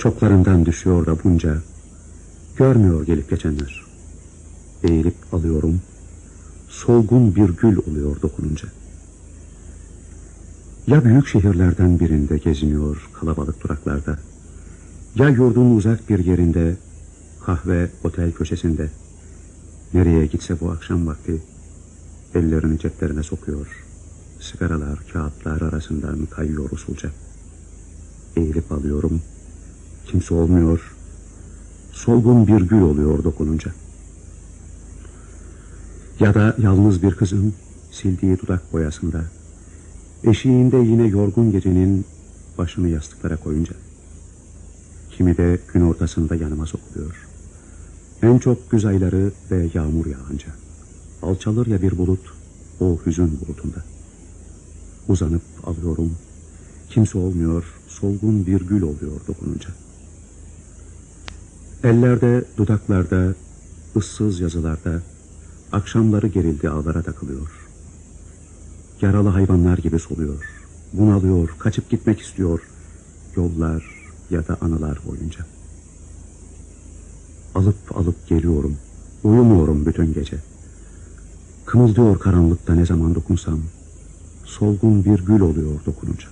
Çoklarından düşüyor da bunca. Görmüyor gelip geçenler. Eğilip alıyorum. Solgun bir gül oluyor dokununca. Ya büyük şehirlerden birinde geziniyor kalabalık duraklarda. Ya yurdun uzak bir yerinde, kahve, otel köşesinde. Nereye gitse bu akşam vakti ellerini ceplerine sokuyor. Sigaralar, kağıtlar arasından kayıyor usulca. Eğilip alıyorum. Kimse olmuyor. Solgun bir gül oluyor dokununca. Ya da yalnız bir kızın sildiği dudak boyasında. Eşiğinde yine yorgun gecenin başını yastıklara koyunca. Kimi de gün ortasında yanıma sokuluyor. En çok güz ayları ve yağmur yağınca. Alçalır ya bir bulut, o hüzün bulutunda. Uzanıp alıyorum. Kimse olmuyor, solgun bir gül oluyor dokununca. Ellerde, dudaklarda, ıssız yazılarda, akşamları gerildi ağlara takılıyor. Yaralı hayvanlar gibi soluyor, bunalıyor, kaçıp gitmek istiyor. Yollar ya da anılar boyunca. Alıp alıp geliyorum, uyumuyorum bütün gece. Kımıldıyor karanlıkta ne zaman dokunsam, solgun bir gül oluyor dokununca.